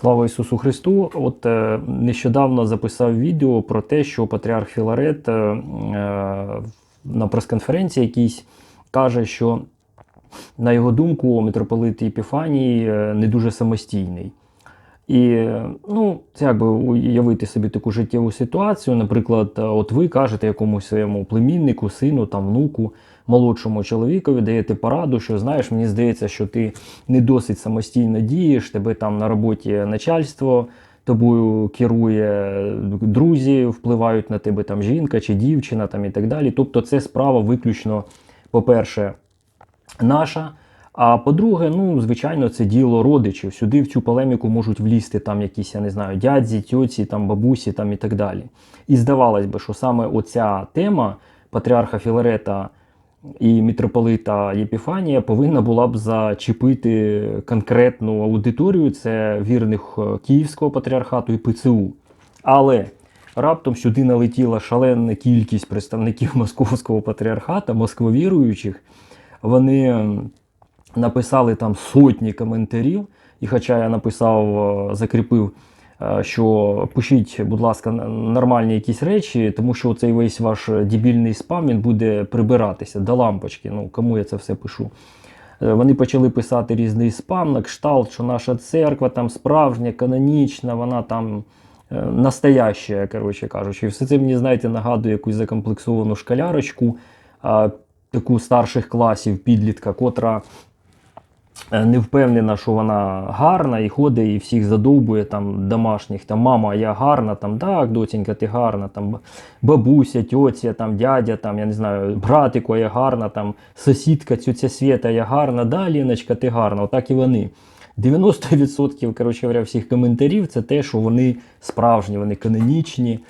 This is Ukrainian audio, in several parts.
Слава Ісусу Христу! От е, нещодавно записав відео про те, що патріарх Філарет е, е, на прес-конференції якійсь каже, що на його думку митрополит Єпіфаній е, не дуже самостійний. І ну, як би уявити собі таку життєву ситуацію. Наприклад, е, от ви кажете якомусь своєму племіннику, сину, там, внуку, молодшому чоловікові, даєте пораду, що знаєш, мені здається, що ти не досить самостійно дієш, тебе там на роботі начальство. Тобою керує друзі, впливають на тебе там жінка чи дівчина, там і так далі. Тобто, це справа виключно, по-перше, наша. А по-друге, ну, звичайно, це діло родичів. Сюди в цю полеміку можуть влізти там якісь, я не знаю, дядзі, тьоці, там бабусі там і так далі. І здавалось би, що саме оця тема патріарха Філарета і митрополита Єпіфанія повинна була б зачепити конкретну аудиторію, це вірних е, Київського патріархату і ПЦУ. Але раптом сюди налетіла шалена кількість представників Московського патріархата, москвовіруючих. Вони написали там сотні коментарів. І хоча я написав, е, закріпив, е, що пишіть, будь ласка, нормальні якісь речі, тому що цей весь ваш дебільний спам він буде прибиратися до лампочки. Ну, кому я це все пишу? Е, Вони почали писати різний спам на кшталт, що наша церква там справжня, канонічна, вона там настояща, коротше кажучи. І все це мені, знаєте, нагадує якусь закомплексовану школярочку, таку старших класів, підлітка, котра не впевнена, що вона гарна, і ходить і всіх задовбує там домашніх. Там мама, я гарна, там так, доцінька, ти гарна, там бабуся, тьотя, там дядя, там я не знаю, братику, я гарна, там сусідка, цюця Свєта, я гарна, да, Ліночка, ти гарна. Отак і вони. 90% коротше говоря, всіх коментарів це те, що вони справжні, вони канонічні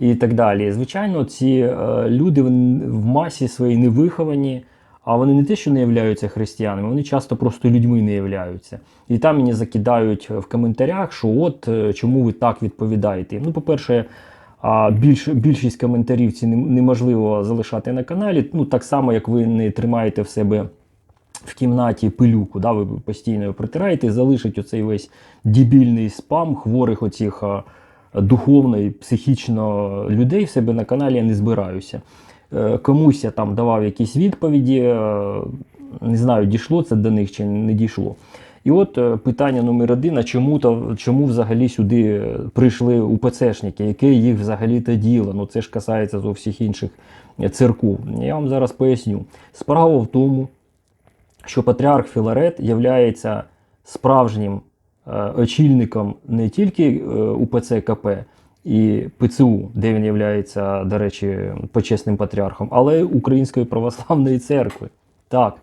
і так далі. Звичайно, ці е, люди в масі своїй не виховані, а вони не те, що не являються християнами, вони часто просто людьми не являються. І там мені закидають в коментарях, що от е, чому ви так відповідаєте. Ну, по-перше, більш, більшість коментарів ці неможливо залишати на каналі. Ну, так само, як ви не тримаєте в себе в кімнаті пилюку, да, ви постійно його протираєте, залишить оцей весь дебільний спам хворих оцих духовно і психічно людей в себе на каналі я не збираюся. Е, Комусь я там давав якісь відповіді, е, не знаю, дійшло це до них чи не дійшло. І от е, питання номер один: а чому, то, чому взагалі сюди прийшли УПЦшники? Яке їх взагалі то діло? Ну це ж касається зо всіх інших церков. Я вам зараз поясню. Справа в тому, що патріарх Філарет являється справжнім очільником не тільки УПЦ КП і ПЦУ, де він являється, до речі, почесним патріархом, але й Української православної церкви. Так.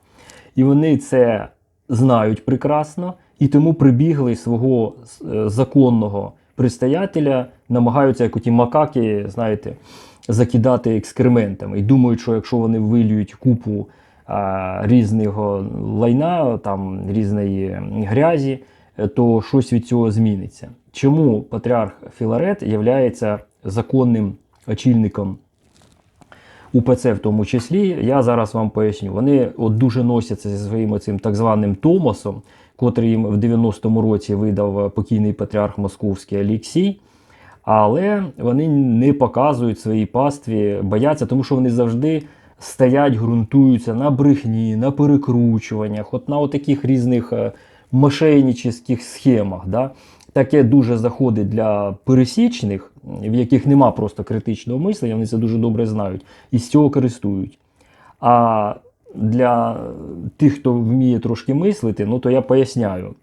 І вони це знають прекрасно, і тому прибігли свого е, законного предстоятеля, намагаються, як оті макаки, знаєте, закидати екскрементами. І думають, що якщо вони вилюють купу а, різного лайна, там, різної грязі, е, то щось від цього зміниться. Чому патріарх Філарет є законним очільником УПЦ в тому числі, я зараз вам поясню. Вони от дуже носяться зі своїм цим так званим Томосом, котрий їм в 90-му році видав е, покійний патріарх Московський Олексій. Але вони не показують своїй пастві, бояться, тому що вони завжди стоять, ґрунтуються на брехні, на перекручуваннях, от на таких різних е, мошеннических схемах. Да? Таке дуже заходить для пересічних, в яких нема просто критичного мислення, вони це дуже добре знають, і з цього користують. А для тих, хто вміє трошки мислити, ну то я поясняю.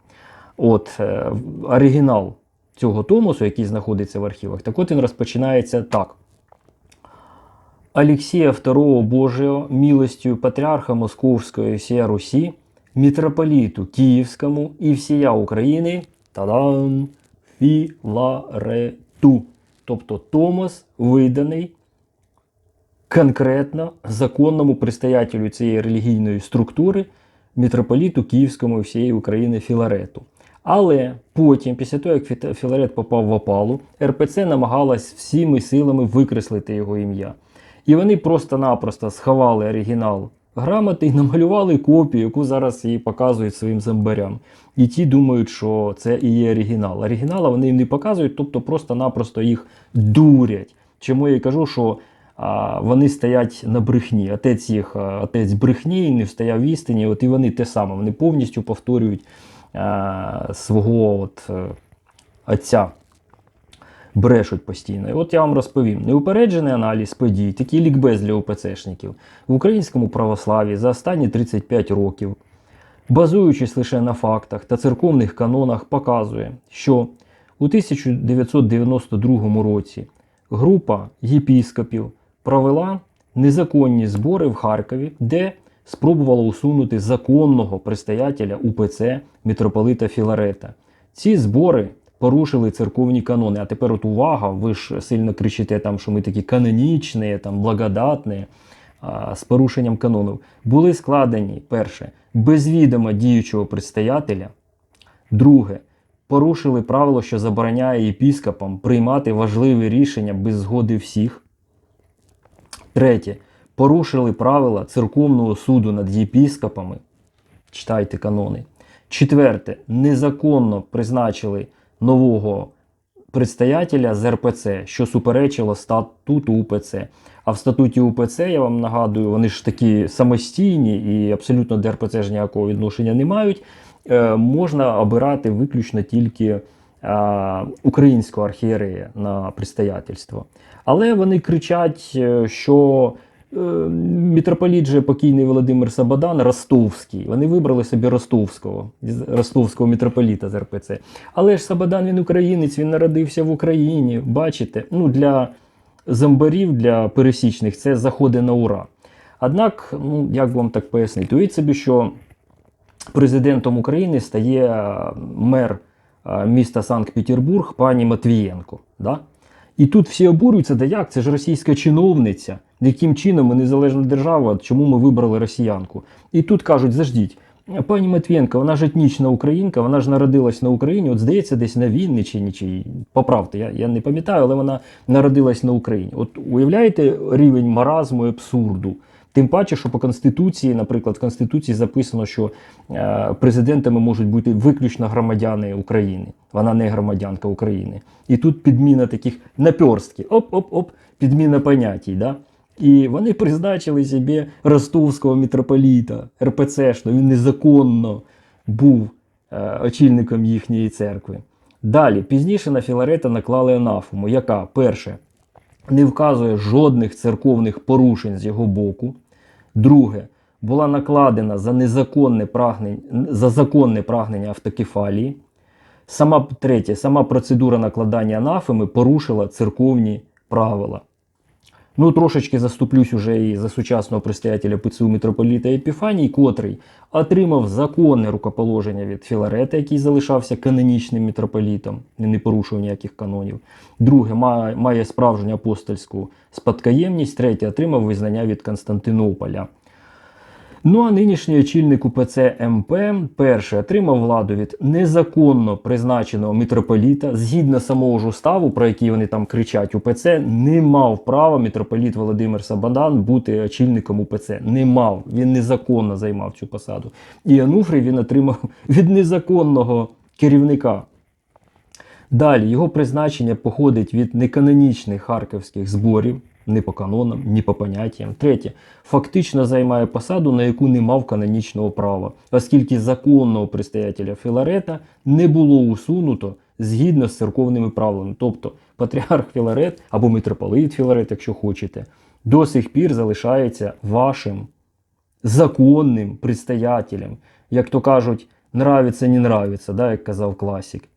От е, оригінал цього томосу, який знаходиться в архівах, так от він розпочинається так. Алексія II Божого милостью патріарха Московської всія Русі, митрополіту Київському і всія України, тадам, Філарету. Тобто Томос виданий конкретно законному предстоятелю цієї релігійної структури, митрополіту Київському і всієї України Філарету. Але потім, після того, як Філарет попав в опалу, РПЦ намагалась всіми силами викреслити його ім'я. І вони просто-напросто сховали оригінал грамоти і намалювали копію, яку зараз її показують своїм зомбарям. І ті думають, що це і є оригінал. Оригінала вони їм не показують, тобто просто-напросто їх дурять. Чому я кажу, що а, вони стоять на брехні. Отець їх, отець брехні, не встояв в істині. От і вони те саме, вони повністю повторюють а, свого от, е, отця. Брешуть постійно. І от я вам розповім: неупереджений аналіз подій, такий лікбез для УПЦшників в українському православі за останні 35 років, базуючись лише на фактах та церковних канонах, показує, що у 1992 році група єпіскопів провела незаконні збори в Харкові, де спробувала усунути законного предстоятеля УПЦ митрополита Філарета. Ці збори порушили церковні канони. А тепер от увага, ви ж сильно кричите, там, що ми такі канонічні, там, благодатні, а, з порушенням канонів. Були складені, перше, без відома діючого предстоятеля. Друге, порушили правило, що забороняє єпіскопам приймати важливі рішення без згоди всіх. Третє, порушили правила церковного суду над єпіскопами. Читайте канони. Четверте, незаконно призначили нового предстоятеля з РПЦ, що суперечило статуту УПЦ. А в статуті УПЦ, я вам нагадую, вони ж такі самостійні і абсолютно до РПЦ ж ніякого відношення не мають. Е, можна обирати виключно тільки е, українського архієрея на предстоятельство. Але вони кричать, е, що е, митрополіт же покійний Володимир Сабадан Ростовський. Вони вибрали собі Ростовського, Ростовського митрополіта з РПЦ. Але ж Сабадан він українець, він народився в Україні. Бачите, ну для зомбарів, для пересічних це заходи на ура. Однак, ну як вам так пояснити, уявіть собі, що президентом України стає е, мер е, міста Санкт-Петербург пані Матвієнко. Да? І тут всі обурюються, да як, це ж російська чиновниця, яким чином ми незалежна держава, чому ми вибрали росіянку. І тут кажуть, заждіть, пані Матвієнко, вона ж етнічна українка, вона ж народилась на Україні, от здається, десь на Вінниччині, чи поправте, я, я не пам'ятаю, але вона народилась на Україні. От уявляєте рівень маразму і абсурду. Тим паче, що по Конституції, наприклад, в Конституції записано, що е, президентами можуть бути виключно громадяни України. Вона не громадянка України. І тут підміна таких наперстки. Оп-оп-оп, підміна понятій. Да? І вони призначили собі ростовського митрополіта, РПЦшного, він незаконно був е, очільником їхньої церкви. Далі, пізніше на Філарета наклали анафему, яка перше не вказує жодних церковних порушень з його боку. Друге, була накладена за незаконне прагнення, за законне прагнення автокефалії. Сама третє, сама процедура накладання анафеми порушила церковні правила. Ну, трошечки заступлюсь уже і за сучасного предстоятеля ПЦУ митрополіта Епіфаній, котрий отримав законне рукоположення від Філарета, який залишався канонічним митрополітом, не порушував ніяких канонів. Друге, має справжню апостольську спадкоємність. Третє, отримав визнання від Константинополя. Ну а нинішній очільник УПЦ МП перше отримав владу від незаконно призначеного митрополіта. Згідно самого ж уставу, про який вони там кричать, УПЦ не мав права митрополіт Володимир Сабадан бути очільником УПЦ. Не мав. Він незаконно займав цю посаду. І Ануфрій він отримав від незаконного керівника. Далі його призначення походить від неканонічних харківських зборів, не по канонам, ні по поняттям. Третє, фактично займає посаду, на яку не мав канонічного права, оскільки законного предстоятеля Філарета не було усунуто згідно з церковними правилами. Тобто патріарх Філарет або митрополит Філарет, якщо хочете, до сих пір залишається вашим законним предстоятелем. Як то кажуть, нравиться, не нравиться, да, як казав класик.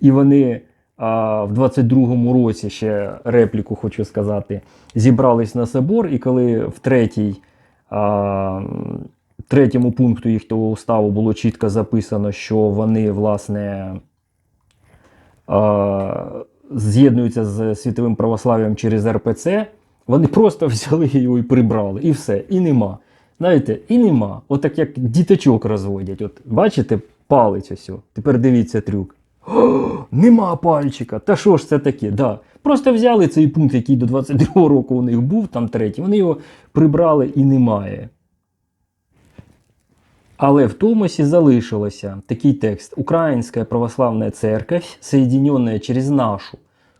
І вони в 22-му році ще репліку хочу сказати, зібрались на собор, і коли в третій, а, третьому пункту їхнього уставу було чітко записано, що вони, власне, а, з'єднуються з світовим православ'ям через РПЦ, вони просто взяли його і прибрали, і все, і нема. Знаєте, і нема. Отак як діточок розводять. От бачите, палець. Тепер дивіться трюк. Нема пальчика. Та що ж це таке? Да. Просто взяли цей пункт, який до 22-го року у них був, там третій, вони його прибрали і немає. Але в Томосі залишилося такий текст: Українська православна церковь, соединенная через нашу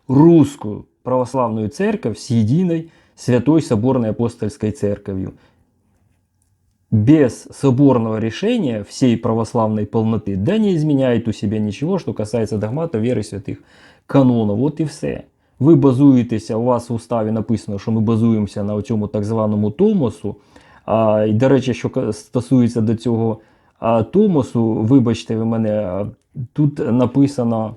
русскую православную церковь с единой Святой Соборной Апостольской Церковью Без соборного решения всей православной полноты, да не изменяет у себя ничего, что касается догмата веры святых канонов. От і все. Ви базуєтеся, у вас в уставі написано, що ми базуємося на цьому так званому Томосу. А, і, до речі, що ка- стосується до цього а, Томосу, вибачте ви мене, а, тут написано.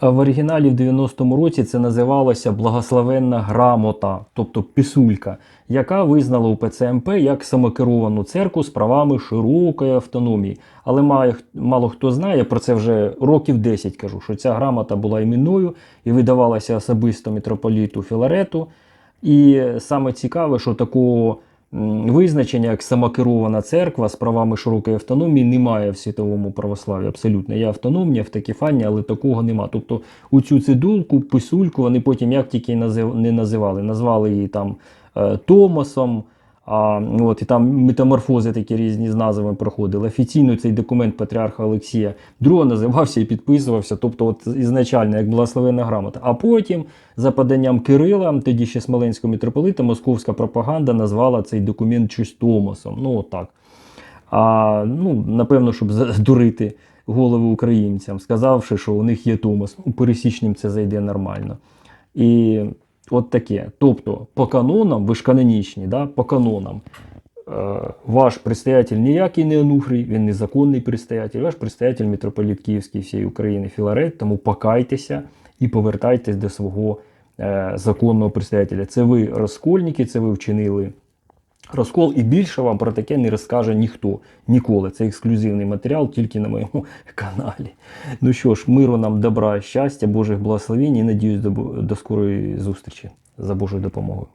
В оригіналі в 90-му році це називалося Благословенна грамота, тобто писулька, яка визнала УПЦ МП як самокеровану церкву з правами широкої автономії. Але має, мало хто знає, про це вже років 10 кажу, що ця грамота була іменною і видавалася особисто митрополіту Філарету. І саме цікаве, що такого визначення, як самокерована церква з правами широкої автономії, немає в світовому православі. Абсолютно. Є автономні, автокефання, але такого нема. Тобто у цю цидулку, писульку вони потім як тільки не називали. Назвали її там е, Томасом. А, от, і там метаморфози такі різні з назвами проходили. Офіційно цей документ патріарха Олексія II називався і підписувався, тобто от ізначально як благословенна грамота. А потім, за поданням Кирила, тоді ще Смоленського митрополита, московська пропаганда назвала цей документ щось Томасом. Ну, от. А, ну, напевно, щоб задурити голови українцям, сказавши, що у них є Томас. Ну, пересічним це зайде нормально. І от таке. Тобто, по канонам, ви ж канонічні, да? по канонам, е, ваш предстоятель ніякий не Ануфрій, він незаконний предстоятель, ваш предстоятель митрополіт Київський всієї України Філарет, тому покайтеся і повертайтесь до свого е, законного предстоятеля. Це ви розкольники, це ви вчинили розкол, і більше вам про таке не розкаже ніхто ніколи. Це ексклюзивний матеріал тільки на моєму каналі. Ну що ж, миру нам, добра, щастя, Божих благословень і надіюсь до, до скорої зустрічі за Божою допомогою.